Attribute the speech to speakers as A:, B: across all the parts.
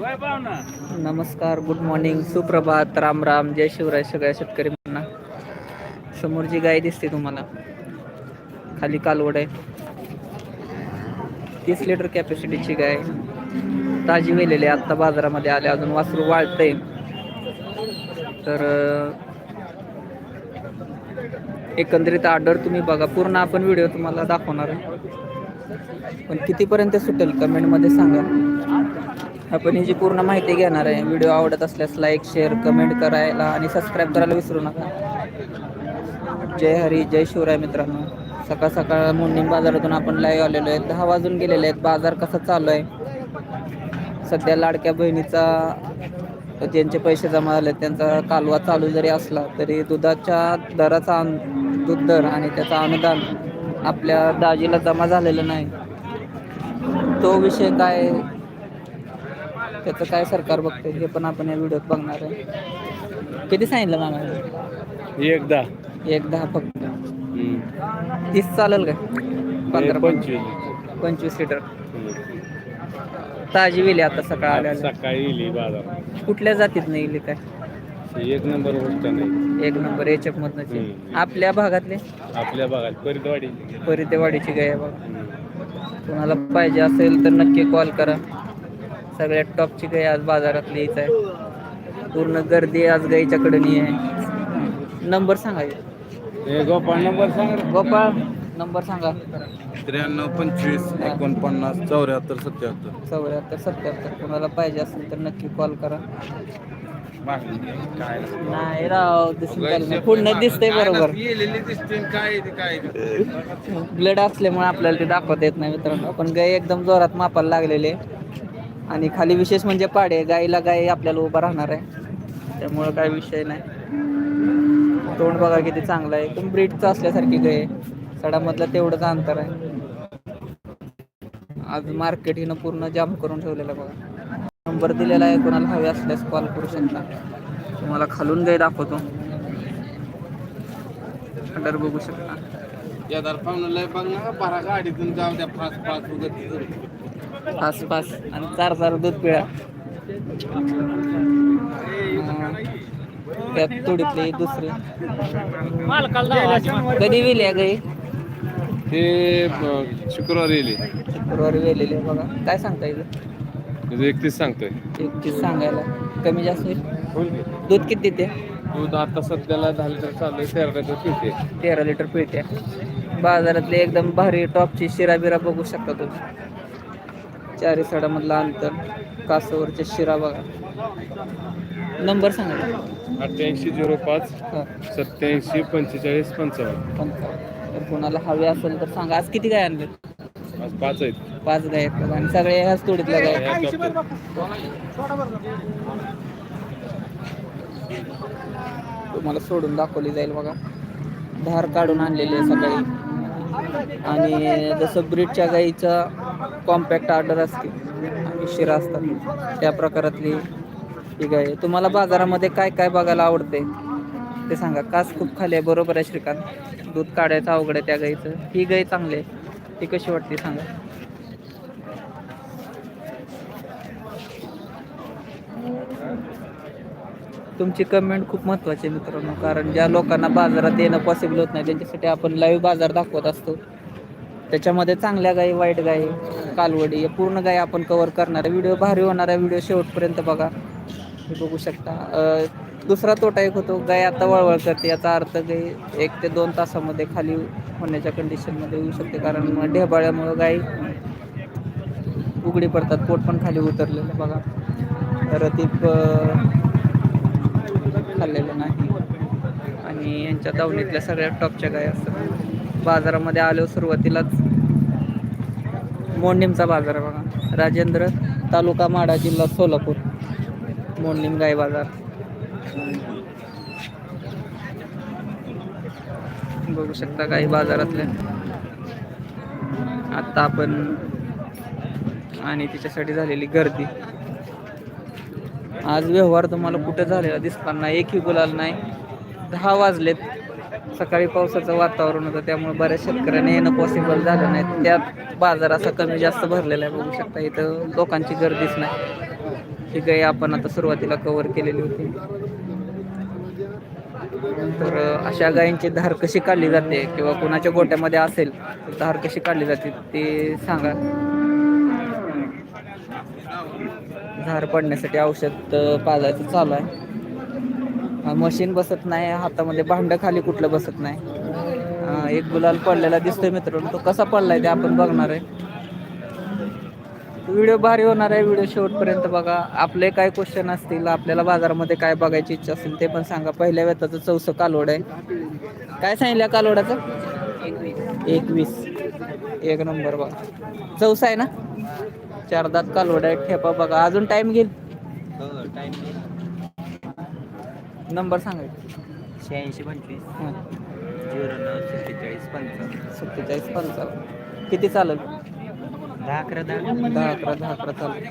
A: नमस्कार good morning सुप्रभात राम राम. जय शिवराय सगळ्या शेतकरी म्हणा समोर जी गाय दिसते तुम्हाला खाली कालवड आहे. तीस लिटर कॅपॅसिटीची गाय. ताजी वेलेली आहे आत्ता बाजारामध्ये आले अजून वासरू वाळतंय. तर एकंदरीत ऑर्डर तुम्ही बघा. पूर्ण आपण व्हिडिओ तुम्हाला दाखवणार आहे. पण कितीपर्यंत सुटेल कमेंटमध्ये सांगा. आपण ही जी पूर्ण माहिती घेणार आहे व्हिडिओ आवडत असल्यास लाईक शेअर कमेंट करायला आणि सबस्क्राईब करायला विसरू नका. जय हरी जय शिवराय मित्रांनो. सकाळ सकाळ मोर्निंग बाजारातून आपण लाईव्ह आलेलो आहे. दहा वाजून गेलेले आहेत. बाजार कसा चालू आहे? सध्या लाडक्या बहिणीचा ज्यांचे पैसे जमा झाले त्यांचा कालवा चालू जरी असला तरी दुधाच्या दराचा दूध दर आणि त्याचा अनुदान आपल्या दाजीला जमा झालेलं नाही. तो विषय काय त्याचं काय सरकार बघते हे पण आपण या व्हिडिओत बघणार आहे. किती सांगितलं मामा?
B: एकदा.
A: एक दहा फक्त तीस चालेल का पंधरा
B: पंचवीस.
A: पंचवीस लिटर ताजी वेली आता सकाळ आल्या
B: सकाळी बाजार.
A: कुठल्या जातीत नाही काय?
B: एक नंबर गोष्ट नाही.
A: एक नंबर एचएफ मधनं. आपल्या भागातले?
B: आपल्या भागात परितवाडी.
A: परितेवाडीची गाय बघा. कोणाला पाहिजे असेल तर नक्की कॉल करा. सगळ्यात टॉपची गाय आज बाजारातली हीच आहे. पूर्ण गर्दी आज गाईच्याकडे नाही आहे. नंबर सांगा
B: गोपाळ नंबर सांग.
A: गोपाळ नंबर सांगा.
B: त्र्याण्णव पंचवीस. एकोणपन्नास चौऱ्याहत्तर सत्याहत्तर.
A: चौऱ्याहत्तर सत्याहत्तर. कोणाला पाहिजे असेल तर नक्की कॉल करा.
B: काय?
A: नाही राव दिसून नाही. पुढनं दिसतंय बरोबर. ब्लड असल्यामुळे आपल्याला ते दाखवता येत नाही मित्रांनो. पण गाय एकदम जोरात मापाला लागलेले आणि खाली विशेष म्हणजे पाडे गाईला गाय आपल्याला उभा राहणार आहे. त्यामुळं काय विषय नाही. तोंड बघा किती चांगलं आहे. एकदम ब्रीडचं असल्यासारखी गाय सडामधलं तेवढंच अंतर आहे. आज मार्केट हिनं पूर्ण जाम करून ठेवलेलं बघा. नंबर दिलेला आहे कोणाला हवे असल्यास कॉल करू शकता. तुम्हाला खालून गाय दाखवतो. ऑर्डर बघू शकता.
B: या दरपावनं लय बघ ना बारा गाडीतून जाऊ द्या पाच फास्ट वगैरे
A: पाच पाच आणि चार चार दूध पिळा. त्यात थोडीतली दुसरी. कधी वेली गाई?
B: ते शुक्रवारी येईल
A: शुक्रवारी वेलेली बघा. काय सांगता येईल
B: म्हणजे एकतीस सांगतोय.
A: एकतीस सांगायला. कमी जास्त होईल? दूध किती देते
B: दूध आता सध्याला दहा लिटर चालू आहे तेरा लिटर पिळते.
A: तेरा लिटर पिळते. बाजारातले एकदम भारी टॉपची शिरा बिरा बघू शकता तुम्ही. चारी सडामधला अंतर कासवरच्या शिरा बघा. नंबर सांगा.
B: अठ्ठ्याऐंशी झिरो पाच
A: हां.
B: सत्याऐंशी पंचेचाळीस पंचावन्न.
A: पण तर कोणाला हवे असेल तर सांगा. आज किती गाय आणले
B: आज पाच आहेत.
A: पाच गाय आहेत बघा. आणि सगळे ह्याच तोडीतल्या गाय
B: ह्या टॉपच्या.
A: तुम्हाला सोडून दाखवली जाईल बघा. धार काढून आणलेली आहे सकाळी. आणि जसं ब्रीडच्या गाईचा कॉम्पॅक्ट ऑर्डर असते. आणि शिरा असतात. त्या प्रकारातली ही गाय आहे. तुम्हाला बाजारामध्ये काय काय बघायला आवडते ते सांगा. कास खूप खाली आहे. बरोबर आहे श्रीकांत. दूध काढायचं अवघड आहे त्या गाईचं. ही गाय चांगली आहे. ती कशी वाटते सांगा? तुमची कमेंट खूप महत्त्वाची आहे मित्रांनो. कारण ज्या लोकांना बाजारात येणं पॉसिबल होत नाही त्यांच्यासाठी आपण लाईव्ह बाजार दाखवत असतो. त्याच्यामध्ये चांगल्या गायी वाईट गाई कालवडी या पूर्ण गाई आपण कवर करणार आहे. व्हिडिओ भारी होणार आहे. व्हिडिओ शेवटपर्यंत बघा. हे बघू शकता. दुसरा तोटा एक होतो. गाय आता वळवळ करते. याचा अर्थ गाई एक ते दोन तासामध्ये खाली होण्याच्या कंडिशनमध्ये येऊ शकते. कारण ढेबाळ्यामुळं गाय उघडी पडतात. पोट पण खाली उतरलेलं बघा. रतीप अं, खाल्लेलं नाही. आणि यांच्या दावणीतल्या सगळ्या टॉपच्या गाय असतात. बाजारामध्ये आलो सुरुवातीलाच. मोडणीमचा बाजार बघा. राजेंद्र तालुका माडा जिल्हा सोलापूर. मोडणीम गाय बाजार. बघू शकता गाई बाजारातले आता आपण आणि तिच्यासाठी झालेली गर्दी. आज व्यवहार तुम्हाला कुठे झालेला दिसणार नाही एकही गुलाल नाही. दहा वाजलेत. सकाळी पावसाचं वातावरण होतं त्यामुळे बऱ्याच शेतकऱ्यांनी येणं पॉसिबल झालं नाही. त्यात बाजार असा कमी जास्त भरलेला आहे बघू शकता. इथं लोकांची गर्दीच नाही. ही गाई आपण आता सुरुवातीला कव्हर केलेली होती. तर अशा गायींची धार कशी काढली जाते किंवा कोणाच्या गोट्यामध्ये असेल तर धार कशी काढली जाते ते सांगा. धार पडण्यासाठी औषध पाजायचं चालू आहे. मशीन बसत नाही हातामध्ये भांडं खाली कुठलं बसत नाही. एक गुलाल पडलेला दिसतोय मित्रांनो तो कसा पडलाय ते आपण बघणार आहे. व्हिडिओ भारी होणार आहे व्हिडिओ शेवटपर्यंत बघा. आपले काय क्वेश्चन असतील आपल्याला बाजारामध्ये काय बघायची इच्छा असेल ते पण सांगा. पहिल्या वेताचं चौसं कालोड आहे. काय सांगितलं कालोडाचं एकवीस. एक नंबर बघा. चौसा आहे ना? चार दात कालोड आहे ठेपा बघा. अजून टाइम घेईल? नंबर सांगायचा
C: शहाऐंशी पंचवीस. झिरो नऊ सत्तेचाळीस पंचावन्न.
A: सत्तेचाळीस पंचावन्न. किती चालेल?
C: दहा अकरा दहा.
A: दहा अकरा दहा अकरा चालेल.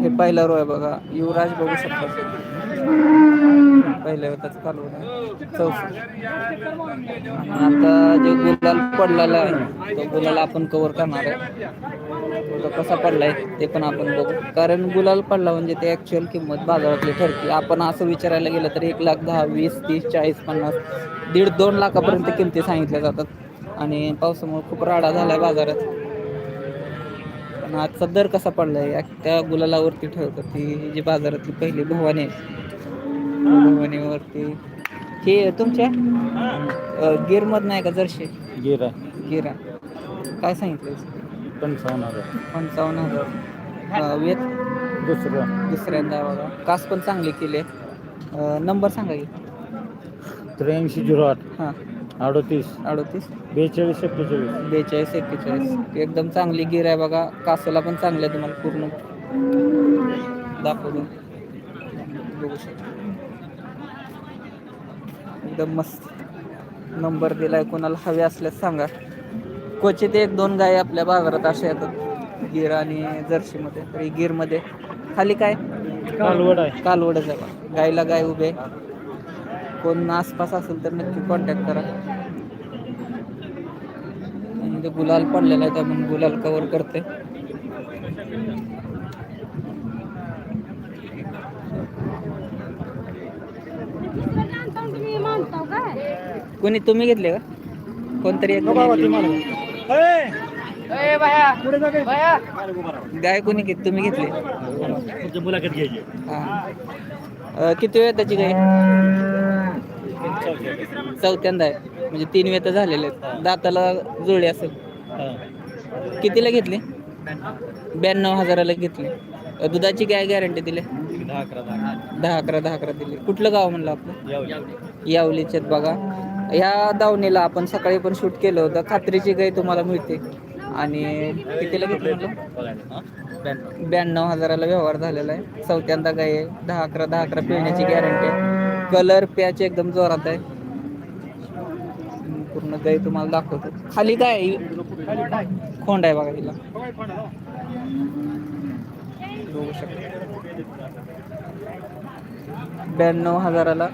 A: हे पहिला रो आहे बघा. युवराज बघू शकता. पहिल्या वेळेस चालू आणि आता जे गुलाल पडलेला आहे तो गुलाल आपण कव्हर करणार आहे. तो कसा पडलाय ते पण आपण बघू. कारण गुलाल पडला म्हणजे ते ॲक्च्युअल किंमत बाजारातली ठरते. आपण असं विचारायला गेलं तर एक लाख दहा वीस तीस चाळीस पन्नास दीड दोन लाखापर्यंत किमती सांगितल्या जातात. आणि पावसामुळे खूप राडा झालाय बाजारात. पण आजचा दर कसा पडलाय? त्या गुलालावरती ठरतं ती जी बाजारातली पहिली भवानी आहे भवानीवरती. हे तुमच्या? गिरमधनं आहे का जर्शी
C: गिरा.
A: गिरा. काय सांगितलं
C: पंचावन्न हजार.
A: पंचावन्न हजार. वेत
C: दुसरं.
A: दुसऱ्यांदा बघा. कास पण चांगली केली. आहे नंबर सांगा की.
C: त्र्याऐंशी झिरो आठ.
A: हां.
C: अडतीस.
A: अडतीस.
C: बेचाळीस एक्केचाळीस.
A: बेचाळीस एक्केचाळीस. एकदम चांगली गिर आहे बघा. कासाला पण चांगली आहे तुम्हाला पूर्ण. दाखवतो. बघू शकता. एकदम मस्त. नंबर दिलाय कोणाला हवे असल्यास सांगा. क्वचित एक दोन गाय आपल्या बाजारात अशा येतात. गिर आणि जर्सीमध्ये. तरी गिरमध्ये खाली काय?
C: कालवड आहे.
A: कालवडच आहे. गायला गाय उभे. कोण आसपास असेल तर नक्की कॉन्टॅक्ट करा. ते गुलाल पडलेला आहे त्यामुळे गुलाल कव्हर करते. कोणी तुम्ही घेतले का? कोणतरी एक. गाय कोणी घेत तुम्ही घेतली?
C: मुलाखत घ्यायची.
A: हा. किती वेळ त्याची गाय? चौथ्यांदा आहे. म्हणजे तीन वेळ तर झालेले आहेत. दाताला जोडी असेल. कितीला घेतली? ब्याण्णव हजाराला घेतली. दुधाची काय गॅरंटी दिली?
C: दहा अकरा दहा
A: अकरा दहा अकरा दिली. कुठलं गाव म्हणलं आपलं? यावलीच्यात बघा. या दावणीला आपण सकाळी पण शूट केलं होतं. खात्रीची गाय तुम्हाला मिळते. आणि कितीला घेतली म्हणलं? ब्याण्णव हजाराला व्यवहार झालेला आहे. चौथ्यांदा गाय आहे. दहा अकरा दहा अकरा पिण्याची गॅरंटी आहे. कलर प्याच एकदम जोरात आहे. पूर्ण गाय तुम्हाला दाखवतो. खाली काय? खोंड आहे बघा तिला बघू शकता. ब्याण्णव हजाराला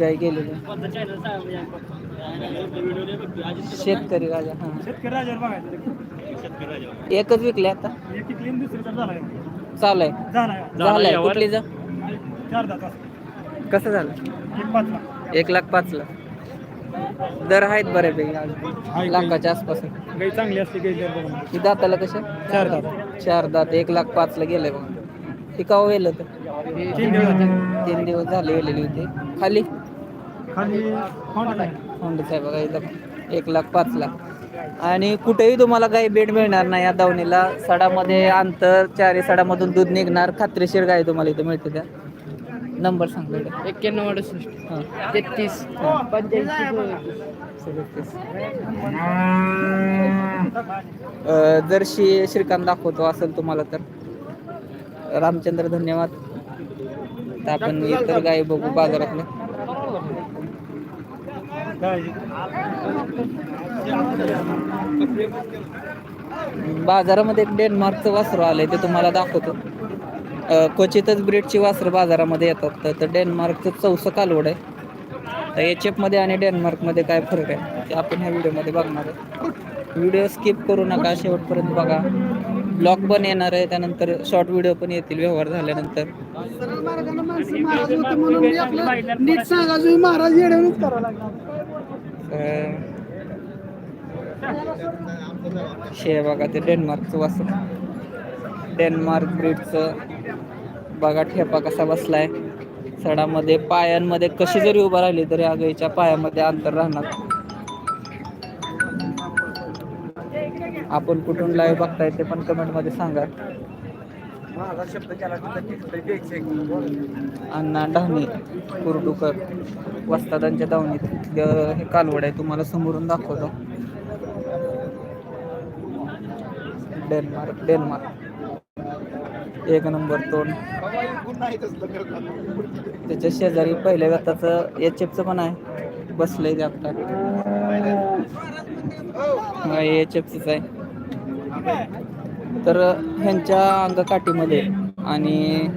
A: गाय गेलेली. शेतकरी राजा हा. एकच विकले आता. चालू आहे. झालंय. कुठली जा? कसं झालं? एक लाख पाच लाख. दर आहेत बऱ्यापैकी. लाखाच्या आसपास.
C: गाई चांगली असते
A: ही दाताला कशा?
C: चार दात.
A: चार दात. एक लाख पाच ला गेलंय बघा. ती का वेल तर
C: तीन दिवस
A: तीन दिवस झाले वेलेली होती. खाली?
C: खाली
A: आहे. बघा इथं. एक लाख पाच लाख आणि कुठेही तुम्हाला काही बेड मिळणार नाही या दावणीला. सडामध्ये अंतर चारी सडामधून दूध निघणार. खात्रीशीर गाय तुम्हाला इथं मिळते त्या. नंबर सांगतो.
D: एक्क्याण्णव अडुसष्ट.
A: हां.
D: तेहतीस. पंच्याऐंशी.
A: अ, जर्शी श्रीकांत दाखवतो असेल तुम्हाला तर. रामचंद्र धन्यवाद. आता आपण इतर गायी बघू बाजारातल्या बाजारामध्ये एक डेन्मार्कचं वासरू आलंय ते तुम्हाला दाखवतो. क्वचितच ब्रीडची वासरं बाजारामध्ये येतात. तर- तर डेन्मार्कचं चौसं कालवड आहे. तर एच एफमध्ये आणि डेन्मार्कमध्ये काय फरक आहे? ते आपण ह्या व्हिडिओमध्ये बघणार आहे व्हिडिओ स्किप करू नका. शेवटपर्यंत बघा. ब्लॉग पण येणार आहे. त्यानंतर शॉर्ट व्हिडिओ पण येतील. व्यवहार झाल्यानंतर. शे बघा ते डेन्मार्कचं वासर. डेन्मार्क ब्रीडचं बघा ठेपा कसा बसलाय. सडामध्ये पायांमध्ये कशी जरी उभा राहिली तरी आगळीच्या पायामध्ये अंतर राहणार. आपण कुठून लाईव्ह बघताय ते पण कमेंटमध्ये सांगा. अण्णा डहाणे कुरडूकर वस्तादांच्या दावणीत. हे कालवड आहे तुम्हाला समोरून दाखवतो. Denmark Denmark. एक नंबर तोंड. त्याच्या शेजारी पहिल्या व्यताचं एच एफचं पण आहे. बसलंय ते आता. एच एफचंच आहे. तर ह्यांच्या अंगकाठीमध्ये आणि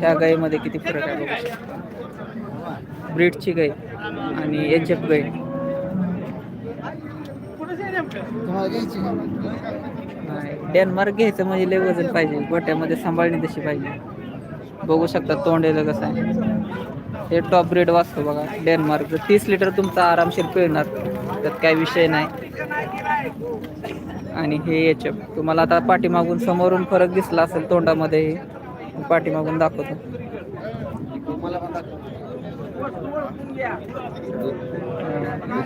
A: त्या गायीमध्ये किती फरक आहे ब्रीडची गाय आणि एच एफ गाय डेनमार्क घ्यायचं म्हणजे लय वजन पाहिजे. गोट्यामध्ये सांभाळणी तशी पाहिजे. बघू शकता तोंडेलं कसं आहे. हे टॉप ग्रेड वाचतो बघा डेनमार्क तीस लिटर तुमचा आरामशीर पिळणार त्यात काही विषय नाही. आणि हे याच्या तुम्हाला आता पाठीमागून समोरून फरक दिसला असेल तोंडामध्ये पाठीमागून दाखवतो हे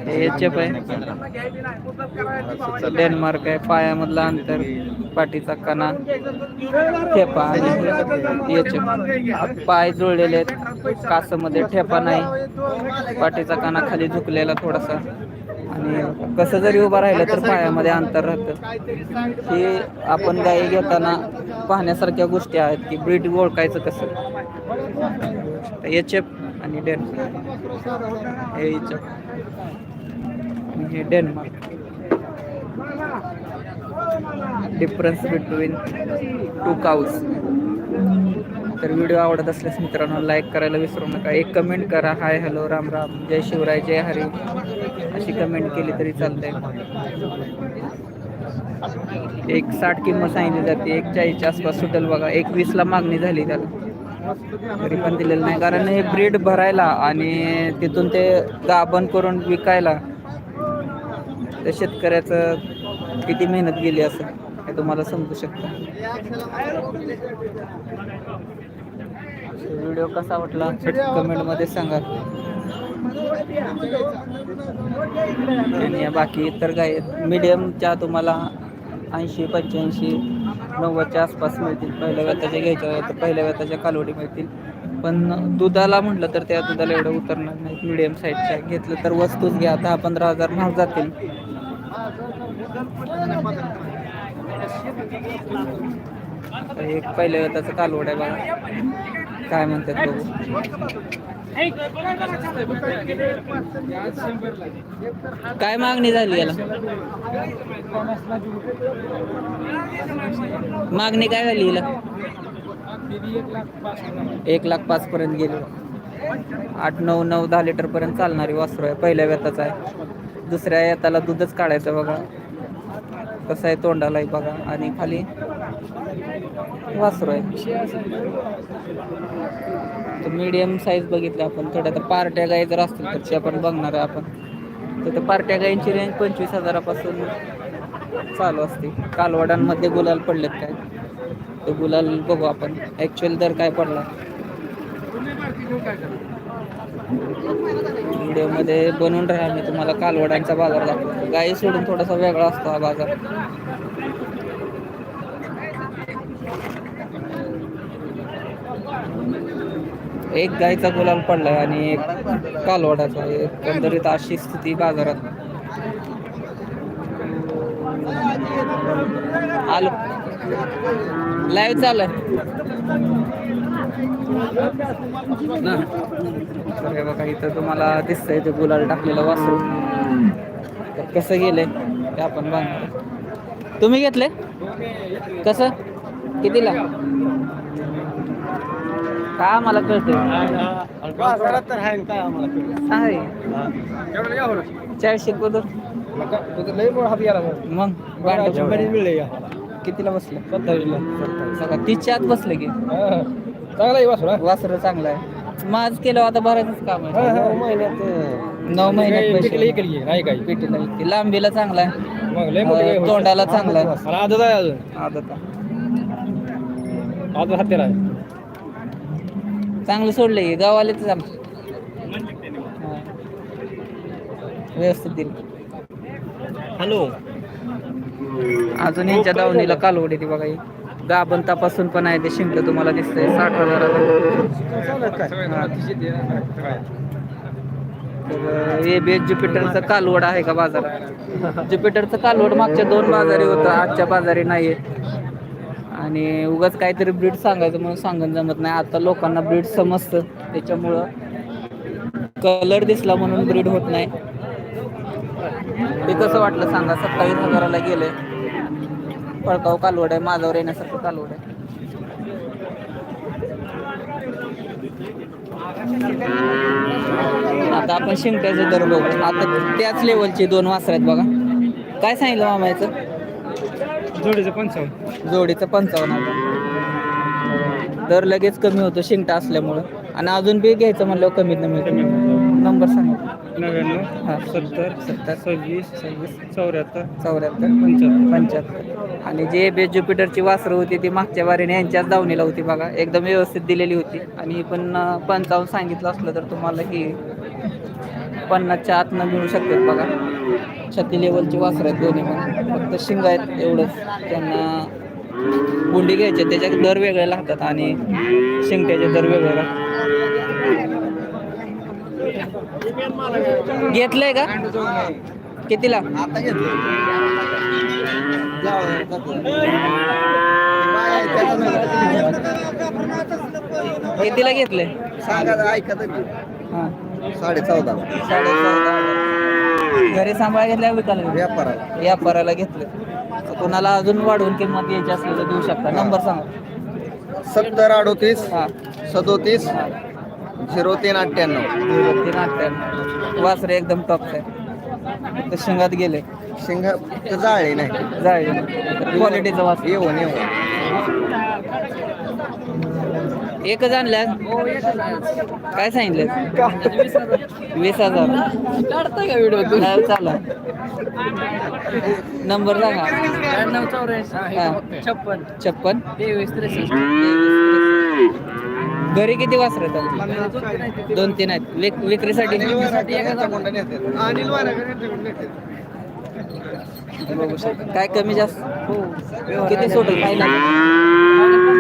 A: एच एफ आहे. डेन्मार्क आहे पायामधला अंतर पाठीचा कणा ठेपा आणि एच एफ पाय जुळलेले आहेत कासमध्ये ठेपा नाही पाठीचा कणा खाली झुकलेला थोडासा. आणि कसं जरी उभं राहिलं तर पायामध्ये अंतर राहतं. हे आपण गाई घेताना पाहण्यासारख्या गोष्टी आहेत की ब्रीड ओळखायचं कसं? एच एफ आणि डेन हे एच हे Denmark. Difference between two cows तर व्हिडिओ आवडत असल्यास मित्रांनो लाईक करायला विसरू नका. एक कमेंट करा. Hi hello Ram Ram. जय शिवराय जय हरी. अशी कमेंट केली तरी चालते एक साठ किंमत सांगितली जाते. एक चाळीसच्या आसपास सुटेल बघा. एक वीसला मागणी झाली त्याला. तरी पण दिलेलं नाही. कारण हे ब्रीड भरायला आणि तिथून ते गाभण करून विकायला त्या शेतकऱ्याचं किती मेहनत गेली असं हे तुम्हाला समजू शकतं. व्हिडिओ कसा वाटला? कमेंटमध्ये सांगा. आणि बाकी इतर काय मीडियमच्या तुम्हाला ऐंशी पंच्याऐंशी नव्वदच्या आसपास मिळतील पहिल्या व्यताच्या घ्यायच्या तर पहिल्या व्यताच्या कालवडी मिळतील. पण दुधाला म्हटलं तर त्या दुधाला एवढं उतरणार नाही. मीडियम साईजच्या घेतलं तर वस्तूच घ्या. दहा पंधरा हजार महाग जातील. तर एक पहिल्या व्यताचं कालवड आहे बघा. काय म्हणतात बघू. काय मागणी झाली याला? मागणी काय झाली हिला एक लाख पाच पर्यंत गेली. आठ नऊ नऊ दहा लिटर पर्यंत चालणारी वासरू आहे. पहिल्या व्यताचा आहे. दुसऱ्या येताला दूधच काढायचं बघा. कसं आहे तोंडालाही बघा. आणि खाली वासरू आहे. तर मीडियम साईज बघितलं आपण. थोड्या तर पार्ट्या गाई जर असतील तर ते आपण बघणार आहे आपण. तर त्या पार्ट्या गाईंची रेंज पंचवीस हजारापासून चालू असते. कालवडांमध्ये गुलाल पडलेत काय? तर गुलाल बघू आपण. ॲक्च्युअल दर काय पडला? व्हिडिओमध्ये बनवून राहा मी तुम्हाला. कालवडांचा बाजार दाखवतो. गाई सोडून थोडासा वेगळा असतो हा बाजार. एक गायचा गुलाल पडलाय आणि एक कालवडाचा एकंदरीत अशी स्थिती बाजारात. आलो. लाईव्ह चालू आहे ना बघा इथं तुम्हाला दिसतंय ते गुलाल टाकलेलं वासरू. तर कसं गेलंय ते आपण बघणार. तुम्ही घेतले कसं? कितीला? का आम्हाला कळतंय?
C: बाजारात तर आहे काय आम्हाला
A: आहे. चारशे कुदर. मग भांडं
C: मिळले
A: कितीला बसलं?
C: सत्तावीसला.
A: सगळं तीसच्या आत बसलं की.
C: चांगला आहे वासुरा
A: वासर चांगलं आहे. माझ केलं आता भरायचंच काम आहे.
C: महिन्यात
A: नऊ महिन्यात पैसे.
C: इकडे नाही काय?
A: पेटीला. लांबीला चांगला आहे. तोंडाला चांगला आहे.
C: आदत आहे अजून.
A: आदत आहे.
C: आदत हत्याला आहे.
A: चांगलं सोडलं की गावालेच आमचं. हा. व्यवस्थित दिली.
C: हॅलो.
A: अजून यांच्या दावणीला कालवड येते बघा ही. गाभण तपासून पण आहे ते शिंक तुम्हाला दिसतंय साठ हजाराला तर ए बी ज्युपिटरचं कालवड आहे का बाजारात? ज्युपिटरचं कालवड मागच्या दोन बाजारी होतं आजच्या बाजारी नाही आणि उगाच काहीतरी ब्रीड सांगायचं म्हणून सांगून जमत नाही. आता लोकांना ब्रीड समजतं. त्याच्यामुळं कलर दिसला म्हणून ब्रीड होत नाही. ते कसं वाटलं सांगा? सत्तावीस हजाराला गेले. पळकाव कालवड आहे. माझ्यावर येण्यासारखं कालवड आहे. आता आपण शिंगट्याचे दर बघू. आता त्याच लेवलचे दोन वासर आहेत बघा. काय सांगितलं मामायचं
C: जोडीचं पंचावन्न.
A: जोडीचं पंचावन्न हजार दर लगेच कमी होतो शिंगटा असल्यामुळं. आणि अजून बी घ्यायचं म्हणल्यावर कमीत कमी नंबर सांगा.
C: नव्याण्णव सत्तर
A: सत्तर
C: सव्वीस
A: सव्वीस
C: चौऱ्याहत्तर
A: चौऱ्याहत्तर
C: पंच्याहत्तर.
A: पंच्याहत्तर. आणि जे बे ज्युपिटरची वासरं होती ती मागच्या वारीने यांच्याच दावणीला होती बघा. एकदम व्यवस्थित दिलेली होती. आणि पण अं, पंचावन्न सांगितलं असलं तर तुम्हाला ही पन्नासच्या आतनं मिळू शकतात बघा. छत्ती लेवलची वासरं आहेत दोन्ही पण. फक्त शिंग आहेत एवढंच. त्यांना गुंडी घ्यायचे त्याचे दर वेगळे लागतात आणि शिंगट्याचे दर वेगळे लागतात. घेतलंय का? कितीला?
C: आता घेतलं
A: कितीला घेतलंय?
C: सांगा ऐकत
A: हां.
C: साडे चौदा
A: साडे चौदा हजार. घरी सांभाळ घेतल्या विकायला?
C: व्यापाराला.
A: व्यापाराला घेतलं. तर कोणाला अजून वाढवून किंमत द्यायची असली तर देऊ शकता. नंबर सांगा.
C: सत्तर अडोतीस
A: हां.
C: सदोतीस
A: हां.
C: झिरो तीन अठ्ठ्याण्णव.
A: तीन अठ्ठ्याण्णव. वासरे एकदम टॉपचं आहे तर शिंगात गेले.
C: शिंग जाळे नाही.
A: जाळे. क्वालिटीचं वासर.
C: येऊन येऊन.
A: एकच आणल्या काय सांगितलं वीस हजार. का व्हिडिओ चाला. नंबर सांगा.
D: चौऱ्याऐंशी. छप्पन.
A: छप्पन?
D: तेवीस त्रेसष्ट.
A: घरी किती वासर आहेत दोन तीन आहेत. विक विक्रीसाठी? काय कमी जास्त? किती सोडल? फायनल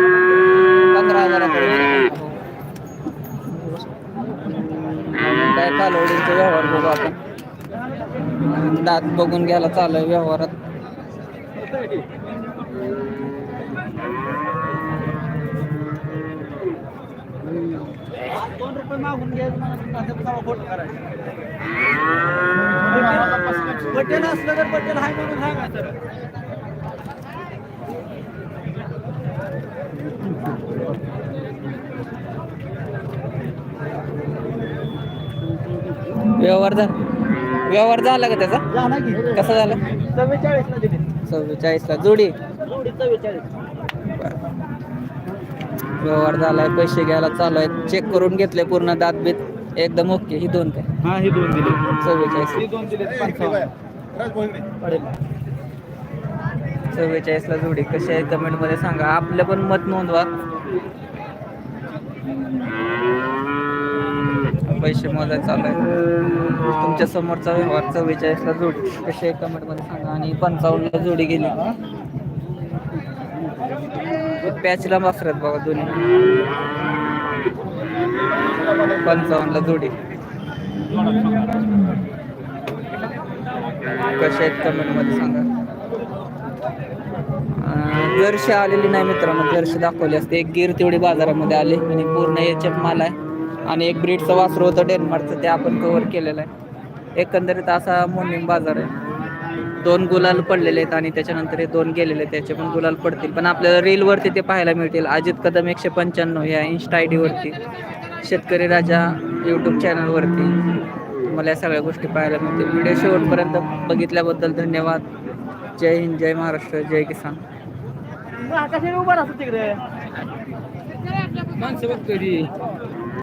A: काय कालवडींचे व्यवहार बघू आपण दात बघून घ्यायला चालू आहे व्यवहारात.
C: बटेन असलं तर बटेन हाय म्हणून सांगा
A: व्यवहार झाला. व्यवहार झाला का त्याचा? कसा झाला?
C: चव्वेचाळीसला दिली.
A: चव्वेचाळीसला. जोडी?
C: जोडी चव्वेचाळीस.
A: व्यवहार झालाय पैसे घ्यायला चालू आहे चेक करून घेतले पूर्ण दात बीत. एकदम ओके. ही दोन काय?
C: हा ही दोन दिली.
A: चव्वेचाळीस.
C: ही दोन दिली. पडेल.
A: चव्वेचाळीसला जोडी. कशी आहे? कमेंटमध्ये सांगा. आपलं पण मत नोंदवा. पैसे मोजायला चालू आहे. तुमच्या समोरचा व्यवहार चव्वेचाळीसला जोडी कशी आहे कमेंटमध्ये सांगा. आणि पंचावन्नला जोडी गेली. पॅचला वासरत बघा दोन्ही. पंचावन्नला जोडी. कशा आहेत कमेंटमध्ये सांगा. जर्शी आलेली नाही मित्रांनो जर्शी दाखवली असते. एक गिर तेवढी बाजारामध्ये आले आणि पूर्ण याच्यात माल आहे. आणि एक ब्रीडचं वासरू होतं डेन्मार्कचं ते आपण कव्हर केलेलं आहे. एकंदरीत असा मोर्निंग बाजार आहे. दोन गुलाल पडलेले आहेत आणि त्याच्यानंतर हे दोन गेलेले आहेत त्याचे पण गुलाल पडतील. पण आपल्याला रीलवरती ते पाहायला मिळतील. अजित कदम एकशे पंच्याण्णव या इन्स्टा आय डीवरती शेतकरी राजा यूट्यूब चॅनलवरती तुम्हाला या सगळ्या गोष्टी पाहायला मिळतील. व्हिडिओ शेवटपर्यंत बघितल्याबद्दल धन्यवाद. जय हिंद जय महाराष्ट्र जय किसान.
D: उभा राहतो तिकडे.